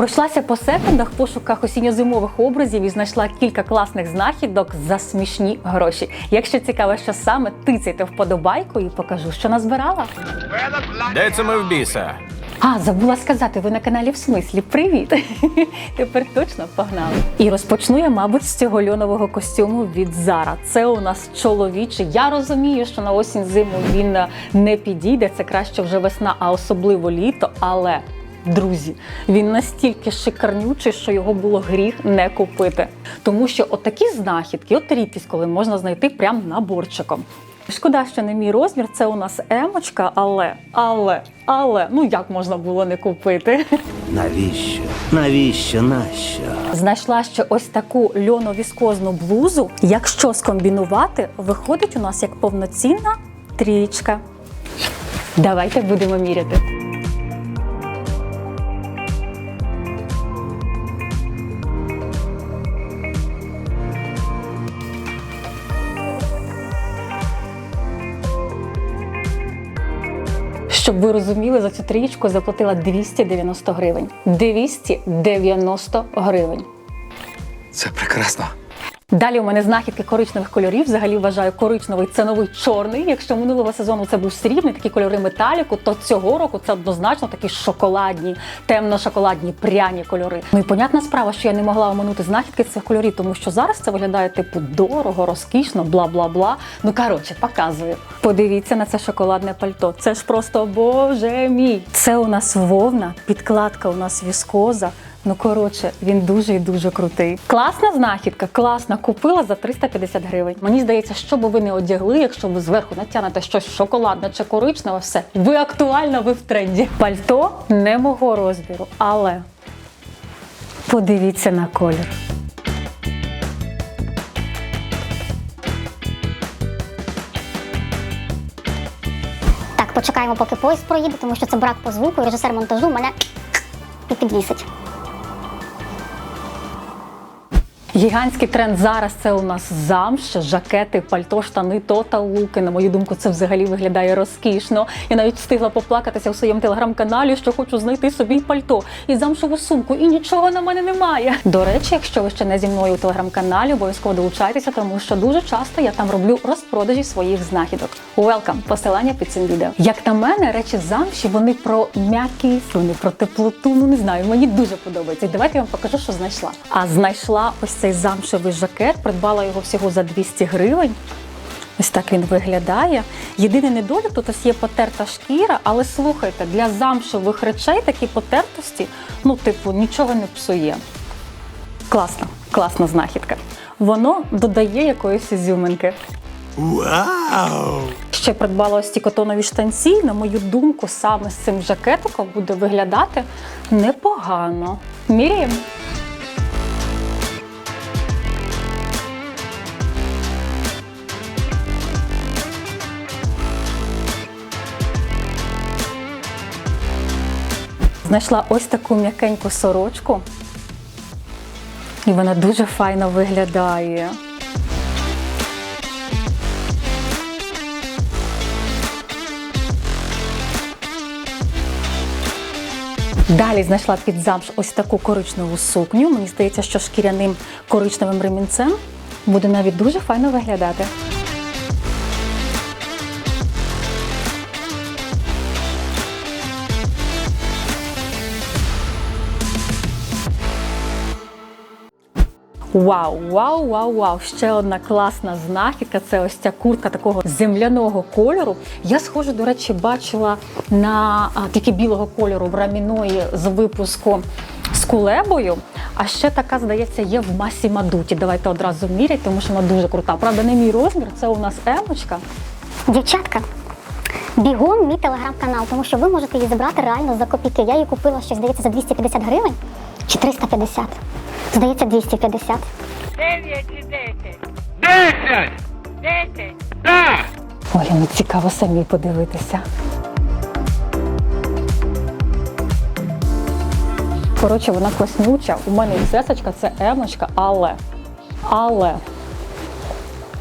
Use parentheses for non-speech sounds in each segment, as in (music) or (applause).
Пройшлася по секундах в пошуках осінньо-зимових образів і знайшла кілька класних знахідок за смішні гроші. Якщо цікаво, що саме тицяйте вподобайку і покажу, що назбирала. Де це ми в біса? А, забула сказати, ви на каналі в смислі. Привіт! (laughs) Тепер точно погнали. І розпочну я, мабуть, з цього льонового костюму від Зара. Це у нас чоловічий. Я розумію, що на осінь зиму він не підійде. Це краще вже весна, а особливо літо. Але друзі, він настільки шикарнючий, що його було гріх не купити. Тому що отакі знахідки, от рідкість, коли можна знайти прямо наборчиком. Шкода, що не мій розмір, це у нас емочка, але, але, але, ну як можна було не купити? Навіщо? Навіщо? Нащо? Знайшла ще ось таку льоно-віскозну блузу. Якщо скомбінувати, виходить у нас як повноцінна трієчка. Давайте будемо міряти. Щоб ви розуміли, за цю трієчку заплатила 290 гривень. 290 гривень. Це прекрасно. Далі у мене знахідки коричневих кольорів. Взагалі вважаю коричневий це новий чорний. Якщо минулого сезону це був срібний, такі кольори металіку, то цього року це однозначно такі шоколадні, темно-шоколадні, пряні кольори. Ну і понятна справа, що я не могла оминути знахідки цих кольорів, тому що зараз це виглядає типу дорого, розкішно, бла бла бла. Ну коротше, показую. Подивіться на це шоколадне пальто. Це ж просто боже мій. Це у нас вовна, підкладка у нас віскоза. Ну коротше, він дуже і дуже крутий. Класна знахідка, класна. Купила за 350 гривень. Мені здається, що би ви не одягли, якщо ви зверху натягнете щось шоколадне чи коричневе, все ви актуальна, ви в тренді. Пальто не мого розміру, але подивіться на колір. Так, почекаємо, поки поїзд проїде, тому що це брак по звуку, і режисер монтажу мене і Гігантський тренд зараз це у нас замш, жакети, пальто, штани, тотал луки. На мою думку, це взагалі виглядає розкішно. Я навіть встигла поплакатися у своєму телеграм-каналі, що хочу знайти собі пальто і замшову сумку, і нічого на мене немає. До речі, якщо ви ще не зі мною у телеграм-каналі, обов'язково долучайтеся, тому що дуже часто я там роблю розпродажі своїх знахідок. Welcome! Посилання під цим відео. Як на мене, речі замші вони про м'якість, вони про теплоту. Ну не знаю, мені дуже подобається. Давайте я вам покажу, що знайшла. А знайшла ось цей замшевий жакет, придбала його всього за 200 гривень. Ось так він виглядає. Єдиний недолік тут ось є потерта шкіра, але слухайте, для замшевих речей такі потертості, ну, типу, нічого не псує. Класна, класна знахідка. Воно додає якоїсь ізюминки. Вау! Ще придбала ось ці котонові штанці. На мою думку, саме з цим жакетиком буде виглядати непогано. Міряємо. Знайшла ось таку м'якеньку сорочку. І вона дуже файно виглядає. Далі знайшла під замш ось таку коричневу сукню. Мені здається, що шкіряним коричневим ремінцем буде навіть дуже файно виглядати. Вау, вау, вау, вау! Ще одна класна знахідка. Це ось ця куртка такого земляного кольору. Я схоже, до речі, бачила на а, тільки білого кольору в раміної з випуску з кулебою. А ще така, здається, є в масі Мадуті. Давайте одразу міряти, тому що вона дуже крута. Правда, не мій розмір, це у нас емочка. Дівчатка, бігом мій телеграм-канал, тому що ви можете її забрати реально за копійки. Я її купила ще, здається, за 250 гривень чи 350. Здається, 250. Дев'ять чи десять? Десять! Десять. Так! Ой, ну цікаво самі подивитися. Коротше, вона класнюча. У мене сесочка, це емочка, але. Але.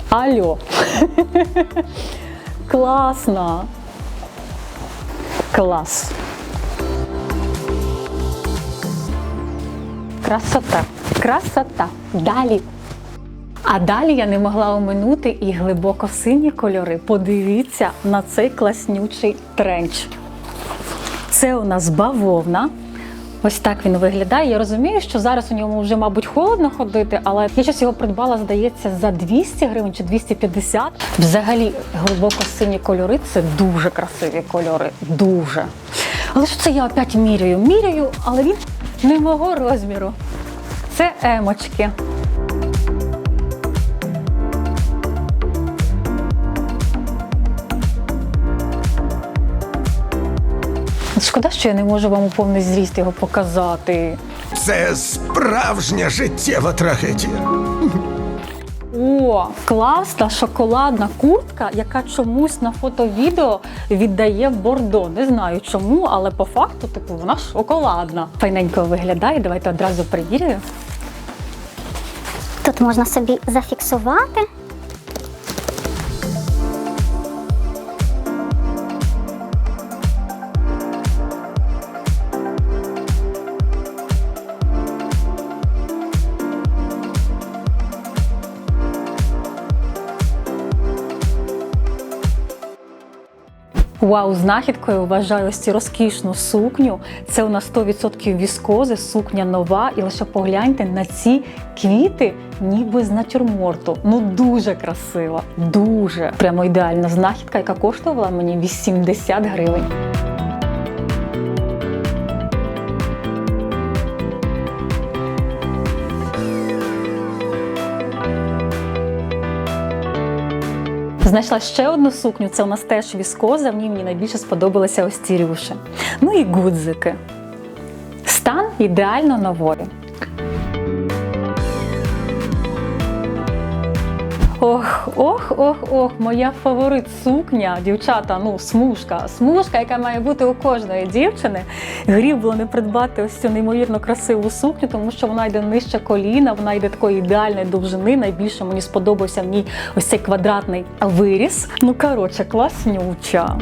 Алло. (laughs) Класно. Клас. Красота, красота. Далі. А далі я не могла оминути і глибоко сині кольори. Подивіться на цей класнючий тренч. Це у нас бавовна. Ось так він виглядає. Я розумію, що зараз у ньому вже, мабуть, холодно ходити, але я щось його придбала, здається, за 200 гривень чи 250. Взагалі, глибоко сині кольори це дуже красиві кольори. Дуже. Але ж це я опять міряю. Міряю, але він не мого розміру. Це емочки. Шкода, що я не можу вам у повний зріст його показати. Це справжня життєва трагедія. Класна шоколадна куртка, яка чомусь на фото-відео віддає бордо. Не знаю чому, але по факту, типу, вона шоколадна. Файненько виглядає. Давайте одразу перевірю. Тут можна собі зафіксувати. Вау, знахідкою вважаю ось цю розкішну сукню. Це у нас 100% віскози, сукня нова. І лише погляньте на ці квіти, ніби з натюрморту. Ну дуже красиво, дуже. Прямо ідеальна знахідка, яка коштувала мені 80 гривень. Знайшла ще одну сукню, це у нас теж віскоза. В ній мені найбільше сподобалися ось ці рюші. Ну і гудзики. Стан ідеально нової. Ох, ох, ох, ох, моя фаворит сукня, дівчата, ну, смужка. Смужка, яка має бути у кожної дівчини. Гріх було не придбати ось цю неймовірно красиву сукню, тому що вона йде нижче коліна, вона йде такої ідеальної довжини. Найбільше мені сподобався в ній ось цей квадратний виріс. Ну, коротше, класнюча.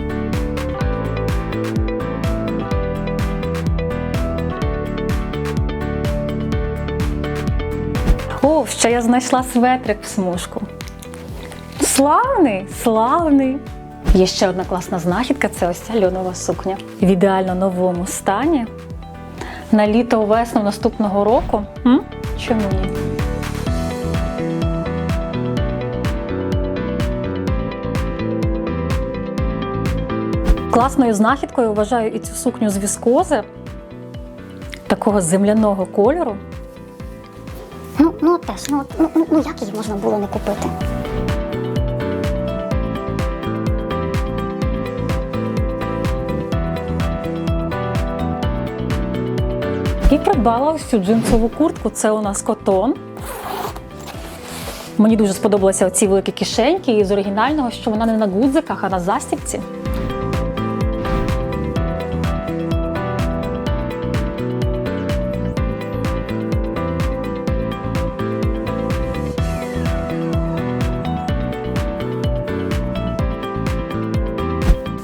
О, ще я знайшла светрик в смужку. Славний, славний. Є ще одна класна знахідка це ось ця льонова сукня. В ідеально новому стані. На літо весну наступного року. М? Чому ні? Класною знахідкою вважаю і цю сукню з віскози, такого земляного кольору. Ну, ну теж, ну, ну, ну, ну як її можна було не купити? І придбала ось цю джинсову куртку. Це у нас котон. Мені дуже сподобалися ці великі кишеньки і з оригінального, що вона не на гудзиках, а на застібці.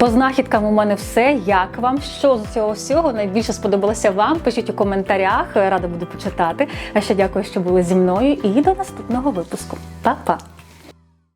По знахідкам у мене все. Як вам? Що з цього всього найбільше сподобалося вам? Пишіть у коментарях, рада буду почитати. А ще дякую, що були зі мною. І до наступного випуску. Па-па!